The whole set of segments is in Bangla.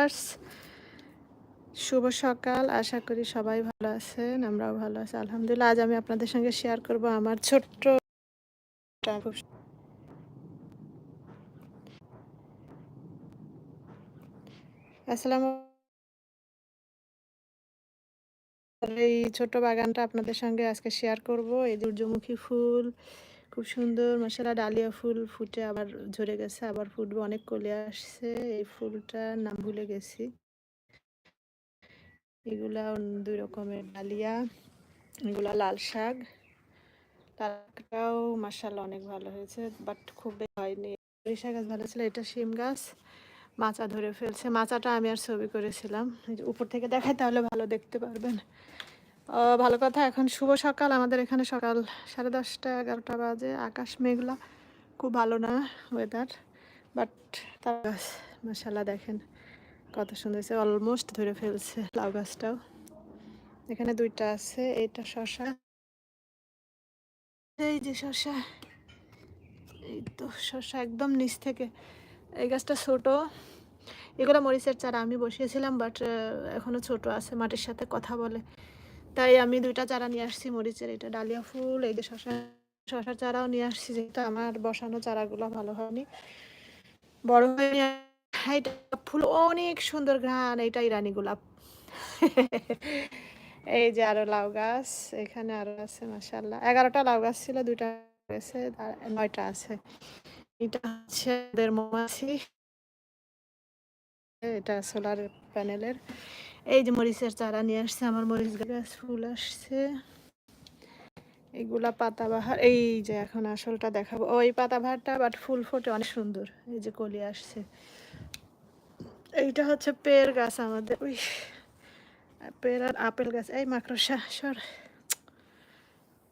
ভিউয়ার্স, শুভ সকাল। আশা করি সবাই ভালো আছেন, আমরাও ভালো আছি। আলহামদুলিল্লাহ, আজ আমি আপনাদের সঙ্গে শেয়ার করব আমার ছোট্ট আসসালামু এই ছোট বাগানটা আপনাদের সঙ্গে আজকে শেয়ার করব। এই সূর্যমুখী ফুল খুব সুন্দর মশলা ডালিয়া ফুল ফুটে আবার ঝরে গেছে, আবার ফুটবে, অনেক কলে আসছে, এই ফুলটার নাম ভুলে গেছি। এগুলা দুই রকমের ডালিয়া, এগুলা লাল শাক। তারটাও মাসাল্লাহ অনেক ভালো হয়েছে, বাট খুব হয়নি। সরিষা গাছ ভালো ছিল, এটা শিম গাছ। মাচা ধরে ফেলছে, মাচাটা আমি আর ছবি করেছিলাম। উপর থেকে দেখাই তাহলে ভালো দেখতে পারবেন। ভালো কথা, এখন শুভ সকাল। আমাদের এখানে সকাল সাড়ে দশটা, এগারোটা বাজে। আকাশ মেঘলা, খুব ভালো না ওয়েদার বাট তার গাছ মশালা দেখেন কত সুন্দর অলমোস্ট ধরে ফেলছে লাউ গাছটাও। এখানে দুইটা আছে, এইটা শশা। এই যে শশা, এই তো শশা একদম নিচ থেকে। এই গাছটা ছোট। এগুলো মরিচের চারা আমি বসিয়েছিলাম বাট এখনও ছোট আছে, মাটির সাথে কথা বলে। তাই আমি দুইটা চারা নিয়ে আসছি, মরিচের এটা, ডালিয়া ফুল, এই যে শশা শশার চারাও নিয়ে আসছি, যেহেতু আমার বসানো চারাগুলো ভালো হয়নি। বড় হয়ে ফুল অনেক সুন্দর ঘ্রাণ এইটা ইরানি গোলাপ। এই যে আরও লাউ গাছ, এখানে আরও আছে মাসাল্লাহ এগারোটা লাউ গাছ ছিল, দুইটা গেছে নয়টা আছে। এটা হচ্ছে মৌমাছি। এটা সোলার প্যানেলের এই যে মরিচের চারা নিয়ে আসছে, আমার মরিচ গাছ, ফুল আসছে। এইগুলা পাতাবাহার, এই যে এখন আসলটা দেখাবো। ওই পাতাবাহারটা বাট ফুল ফোটে, অনেক সুন্দর। এই যে কলি আসছে। এইটা হচ্ছে পের গাছ আমাদের। ওই পের আর আপেল গাছ। এই মাকড়সা, সর।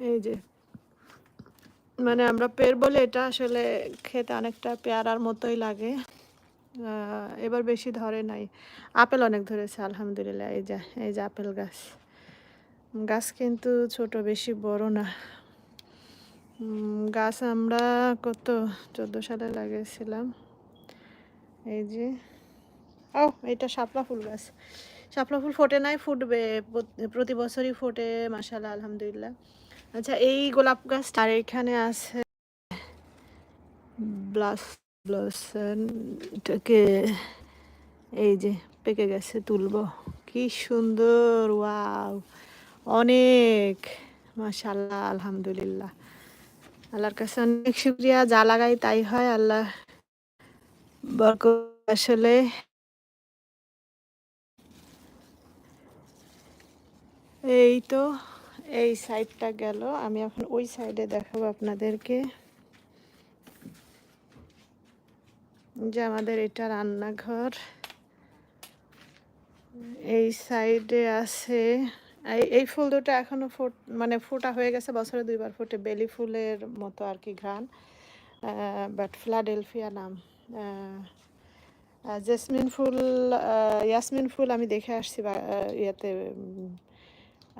এই যে মানে আমরা পের বলে, এটা আসলে খেতে অনেকটা পেয়ারার মতোই লাগে। এবার বেশি ধরে নাই। আপেল অনেক ধরেছে, আলহামদুলিল্লাহ, এই যা, এই যে আপেল গাছ। গাছ কিন্তু ছোট, বেশি বড় না। গাছ আমরা কত, চোদ্দ সালে লাগিয়েছিলাম। এই যে ও এটা শাপলা ফুল গাছ। শাপলা ফুল ফোটে নাই, ফুটবে, প্রতি বছরই ফোটে মাসাল্লাহ আলহামদুলিল্লাহ। আচ্ছা এই গোলাপ গাছ আর এখানে আছে ব্লাস ব্লসনটাকে এই যে পেকে গেছে তুলব। কি সুন্দর, ওয়াও। অনেক মাশাল্লাহ আলহামদুলিল্লাহ। আল্লাহর কাছে অনেক শুক্রিয়া, যা লাগাই তাই হয়, আল্লাহ বরক আসলে। এই তো, এই সাইডটা গেল। আমি এখন ওই সাইডে দেখাবো আপনাদেরকে। যে আমাদের এটা রান্নাঘর। এই সাইডে আছে, এই ফুল দুটো এখনও ফুট মানে ফোটা হয়ে গেছে, বছরে দুইবার ফুটে। বেলি ফুলের মতো আর কি ঘ্রাণ। বাট ফ্লাডেলফিয়া নাম। জেসমিন ফুল ইয়াসমিন ফুল আমি দেখে আসছি ইয়েতে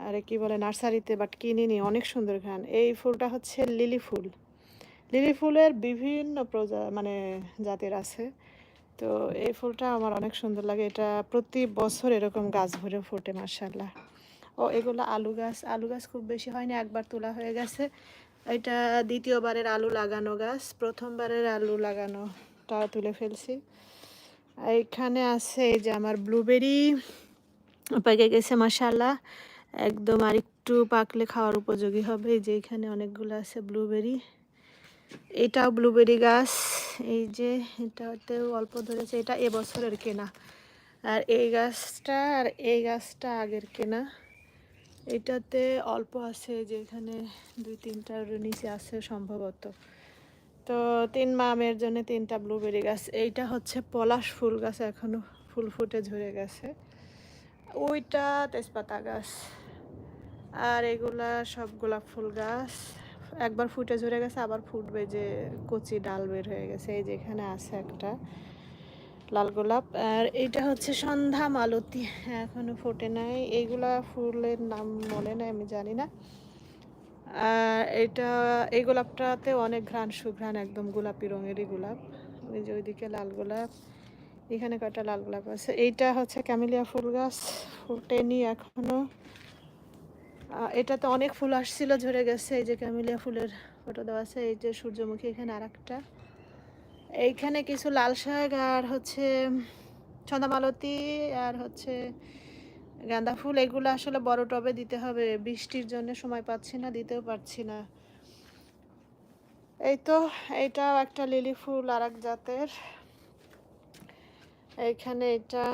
আরে কি বলে, নার্সারিতে বাট কিনিনি। অনেক সুন্দর ঘ্রাণ। এই ফুলটা হচ্ছে লিলি ফুল। লিলি ফুলের বিভিন্ন প্রজা মানে জাতের আছে। তো এই ফুলটা আমার অনেক সুন্দর লাগে। এটা প্রতি বছর এরকম গাছ ভরে ফোটে মার্শাল্লাহ ও, এগুলো আলু গাছ। আলু গাছ খুব বেশি হয়নি, একবার তোলা হয়ে গেছে। এটা দ্বিতীয়বারের আলু লাগানো গাছ। প্রথমবারের আলু লাগানোটা তুলে ফেলছি। এইখানে আছে এই যে আমার ব্লুবেরি। পেকে গেছে মাসাল্লাহ একদম আর একটু পাকলে খাওয়ার উপযোগী হবে। যে এখানে অনেকগুলো আছে ব্লুবেরি। এটাও ব্লুবেরি গাছ, এই যে এটাতেও অল্প ধরেছে, এটা এবছরের কেনা। আর এই গাছটা, আর এই গাছটা আগের কেনা। এটাতে অল্প আছে যে এখানে দুই তিনটার নিচে আছে সম্ভবত। তো তিন মামের জন্য তিনটা ব্লুবেরি গাছ। এইটা হচ্ছে পলাশ ফুল গাছ এখনও ফুল ফুটে ঝরে গেছে। ওইটা তেজপাতা গাছ। আর এগুলা সব গোলাপ ফুল গাছ। একবার ফুটে ঝরে গেছে আবার ফুটবে যে কচি ডাল বের হয়ে গেছে। এই যে এখানে আছে একটা লাল গোলাপ। আর এইটা হচ্ছে সন্ধ্যা মালতী। এখনও ফোটে নাই। এইগুলা ফুলের নাম মনে নাই আমি জানি না। আর এটা এই গোলাপটাতে অনেক ঘ্রাণ সুঘ্রাণ একদম গোলাপি রঙেরই গোলাপ। ওই যে ওইদিকে লাল গোলাপ এখানে কয়টা লাল গোলাপ আছে? এইটা হচ্ছে ক্যামেলিয়া ফুল গাছ ফুটেনি এখনও। আহ, এটাতে অনেক ফুল আসছিল, ঝরে গেছে। এই যে ক্যামেলিয়া ফুলের ফটো দেওয়া আছে, এই যে সূর্যমুখী এখানে আর একটা এইখানে কিছু লাল শাক আর হচ্ছে ছন্দামালতি আর হচ্ছে গাঁদা ফুল। এগুলো আসলে বড় টবে দিতে হবে। বৃষ্টির জন্য সময় পাচ্ছি না, দিতেও পারছি না। এই তো এইটাও একটা লিলি ফুল আর এক জাতের। এইখানে এটা,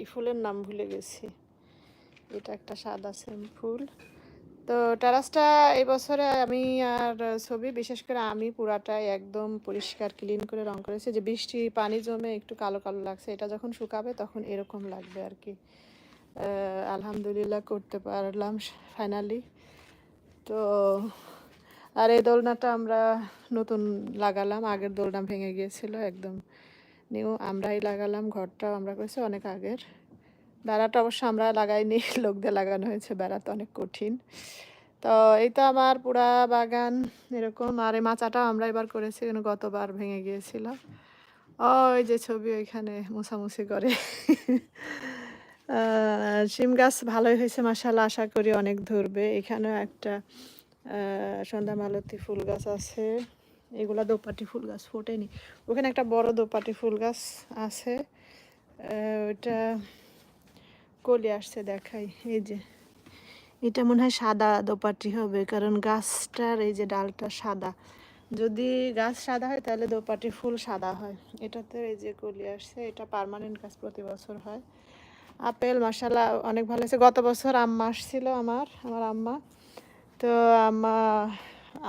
এই ফুলের নাম ভুলে গেছি। এটা একটা সাদা সেম ফুল। তো টেরাসটা এই বছরে আমি আর ছবি, বিশেষ করে আমি পুরাটাই একদম পরিষ্কার ক্লিন করে রং করেছি। যে বৃষ্টি, পানি জমে একটু কালো কালো লাগছে, এটা যখন শুকাবে তখন এরকম লাগবে আর কি। আলহামদুলিল্লাহ করতে পারলাম ফাইনালি তো আর এই দোলনাটা আমরা নতুন লাগালাম, আগের দোলনা ভেঙে গিয়েছিল একদম। নিউ আমরাই লাগালাম, ঘরটাও আমরা করেছি অনেক আগের। বেড়াটা অবশ্য আমরা লাগাইনি লোক দিয়ে লাগানো হয়েছে, বেড়া তো অনেক কঠিন। তো এই তো আমার পুরা বাগান এরকম, আর এই মাচাটাও আমরা এবার করেছি, কিন্তু গতবার ভেঙে গিয়েছিল। ওই যে ছবি ওইখানে মোছামুছি করে। শিম গাছ ভালোই হয়েছে মাসাল্লাহ আশা করি অনেক ধরবে। এখানেও একটা সন্ধ্যা মালতী ফুল গাছ আছে। এগুলা দোপাটি ফুল গাছ, ফোটেনি। ওখানে একটা বড় দোপাটি ফুল গাছ আছে। ওইটা কলি আসছে দেখাই, এই যে। এটা মনে হয় সাদা দোপাটি হবে, কারণ গাছটার এই যে ডালটা সাদা। যদি গাছ সাদা হয়, তাহলে দোপাটি ফুল সাদা হয়। এটাতে এই যে কলি আসছে, এটা পার্মানেন্ট গাছ প্রতি বছর হয়। আপেল, মশালা অনেক ভালো হয়েছে। গত বছর আম্মা আসছিল আমার আমার আম্মা। তো আম্মা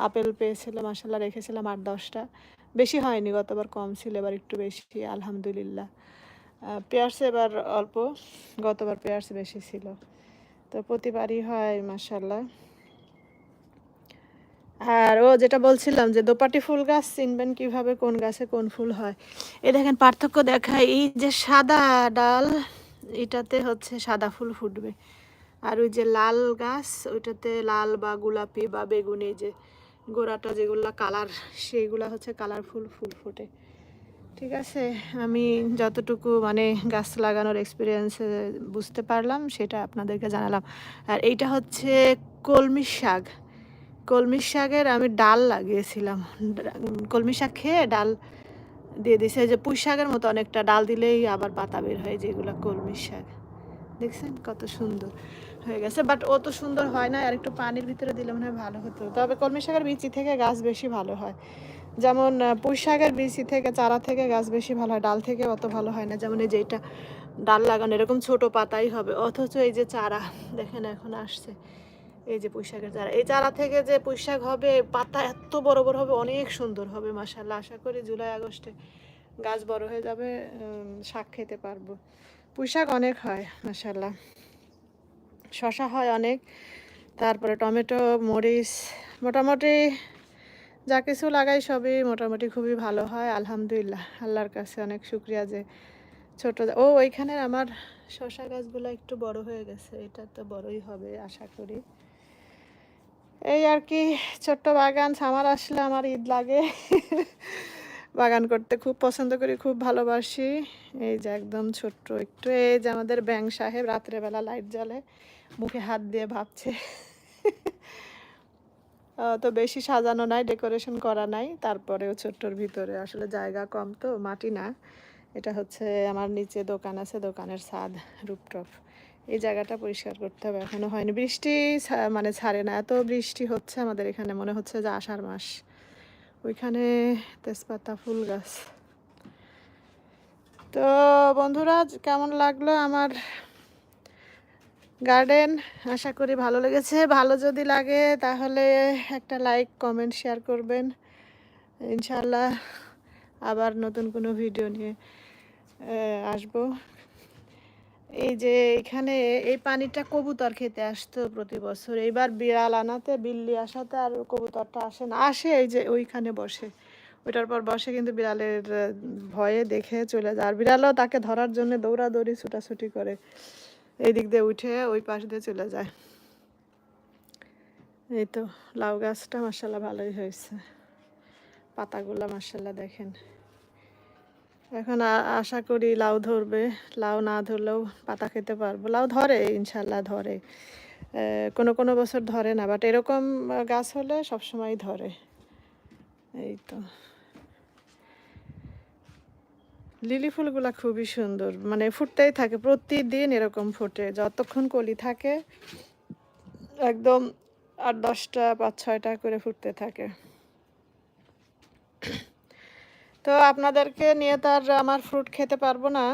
আপেল পেয়েছিল মাসাল্লাহ রেখেছিলাম আট দশটা। বেশি হয়নি, গতবার কম ছিল, এবার একটু বেশি, আলহামদুলিল্লাহ। পেয়ার্স এবার অল্প, গতবার পেয়ার্স বেশি ছিল। তো প্রতিবারই হয় মাসাল্লাহ আর ও যেটা বলছিলাম যে দোপাটি ফুল গাছ চিনবেন কীভাবে, কোন গাছে কোন ফুল হয়। এ দেখেন, পার্থক্য দেখায়, এই যে সাদা ডাল, এটাতে হচ্ছে সাদা ফুল ফুটবে। আর ওই যে লাল গাছ, ওইটাতে লাল বা গোলাপি বা বেগুনি যে গোড়াটা যেগুলা কালার সেইগুলা হচ্ছে কালারফুল ফুল ফোটে। ঠিক আছে, আমি যতটুকু মানে গাছ লাগানোর এক্সপিরিয়েন্স বুঝতে পারলাম, সেটা আপনাদেরকে জানালাম। আর এইটা হচ্ছে কলমি শাক। কলমি শাকের আমি ডাল লাগিয়েছিলাম। কলমি শাক খেয়ে ডাল দিয়ে দিছে যে পুঁই শাকের মতো অনেকটা, ডাল দিলেই আবার পাতা বের হয় যেগুলো কলমি শাক। দেখছেন কত সুন্দর হয়ে গেছে। বাট ও তো সুন্দর হয় না আর একটু পানির ভিতরে দিলে মনে হয় ভালো হতো। তবে কলমি শাকের বিচি থেকে গাছ বেশি ভালো হয়। যেমন আহ, পুঁই শাকের বিচি থেকে চারা থেকে গাছ বেশি ভালো হয় ডাল থেকে অত ভালো হয় না। যেমন এই যে এটা ডাল লাগানো এরকম ছোট পাতাই হবে। অথচ এই যে চারা দেখেন এখন আসছে। এই যে পুঁই শাকের চারা। এই চারা থেকে যে পুঁই শাক হবে পাতা এত বড় বড় হবে অনেক সুন্দর হবে মাসাল্লাহ আশা করি জুলাই আগস্টে গাছ বড় হয়ে যাবে শাক খেতে পারব। পুঁই শাক অনেক হয় মাসাল্লাহ শশা হয় অনেক। তারপরে টমেটো মরিচ মোটামুটি যা কিছু লাগাই সবই মোটামুটি খুবই ভালো হয়, আলহামদুলিল্লাহ। আল্লাহর কাছে অনেক শুক্রিয়া যে ছোট ও ওইখানে আমার শশা গাছগুলো একটু বড় হয়ে গেছে, এটা তো বড়ই হবে আশা করি। এই আর কি, ছোট্ট বাগান সামার আসলে আমার ঈদ লাগে। বাগান করতে খুব পছন্দ করি, খুব ভালোবাসি। এই যে একদম ছোট্ট, একটু এই যে আমাদের ব্যাং সাহেব রাত্রেবেলা লাইট জ্বলে, মুখে হাত দিয়ে ভাবছে। তো বেশি সাজানো নাই, ডেকোরেশন করা নাই। তারপরেও ছোট্টর ভিতরে আসলে জায়গা কম তো, মাটি না। এটা হচ্ছে আমার নিচে দোকান আছে, দোকানের ছাদ, রুপটপ। এই জায়গাটা পরিষ্কার করতে হবে, এখনও হয়নি। বৃষ্টি মানে ছাড়ে না। এত বৃষ্টি হচ্ছে আমাদের এখানে, মনে হচ্ছে যে আষাঢ় মাস। ওইখানে তেজপাতা, ফুল গাছ। তো বন্ধুরা, কেমন লাগল আমার গার্ডেন, আশা করি ভালো লেগেছে। ভালো যদি লাগে তাহলে একটা লাইক, কমেন্ট, শেয়ার করবেন। ইনশাল্লাহ আবার নতুন কোনো ভিডিও নিয়ে আসব। এই যে এখানে এই পানিটা কবুতর খেতে আসতো প্রতি বছর। এইবার বিড়াল আনাতে, বিল্লি আসাতে আর কবুতরটা আসে না। আসে এই যে ওইখানে বসে। ওইটার পর বসে কিন্তু বিড়ালের ভয়ে দেখে চলে যায়। আর বিড়ালও তাকে ধরার জন্য দৌড়াদৌড়ি, ছুটাছুটি করে। এই দিক দিয়ে উঠে ওই পাশ দিয়ে চলে যায়। এই তো লাউ গাছটা মাসাল্লাহ ভালোই হয়েছে। পাতাগুলো মাসাল্লাহ দেখেন। এখন আশা করি লাউ ধরবে। লাউ না ধরলেও পাতা খেতে পারব। লাউ ধরে ইনশাল্লাহ ধরে। কোনো কোনো বছর ধরে না বাট এরকম গাছ হলে সবসময় ধরে। এই তো। লিলি ফুলগুলা খুবই সুন্দর। মানে ফুটতেই থাকে, প্রতিদিন এরকম ফুটে। যতক্ষণ কলি থাকে, একদম আট দশটা পাঁচ ছয়টা করে ফুটতে থাকে। তো আপনাদেরকে নিয়ে তো আর আমার ফ্রুট খেতে পারব না।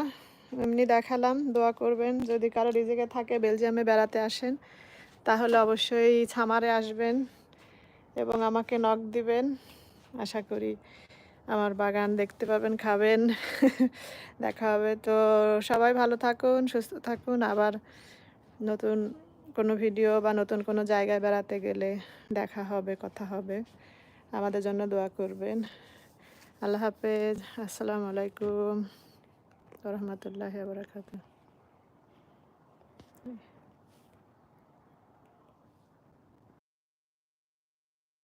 এমনি দেখালাম, দোয়া করবেন। যদি কারও রিজিকে থাকে, বেলজিয়ামে বেড়াতে আসেন, তাহলে অবশ্যই ছামারে আসবেন এবং আমাকে নখ দিবেন। আশা করি আমার বাগান দেখতে পাবেন খাবেন। দেখা হবে। তো সবাই ভালো থাকুন, সুস্থ থাকুন। আবার নতুন কোনো ভিডিও বা নতুন কোনো জায়গায় বেড়াতে গেলে দেখা হবে, কথা হবে। আমাদের জন্য দোয়া করবেন। আল্লাহ হাফেজ। আসসালামু আলাইকুম। রহমতুল্লাহ বারাকাতুহ।